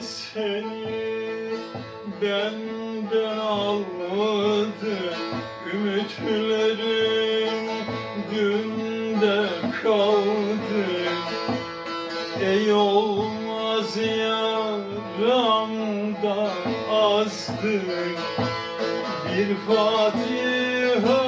seni benden almadı. Ümitlerim günde kaldı. Ey olmaz yaramda azdır. Bir Fatiha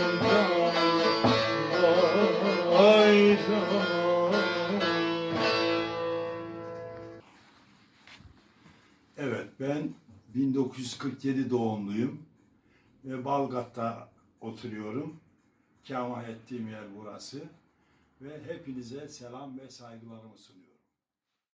Evet ben 1947 doğumluyum ve Balgat'ta oturuyorum. Kâmah ettiğim yer burası ve hepinize selam ve saygılarımı sunuyorum.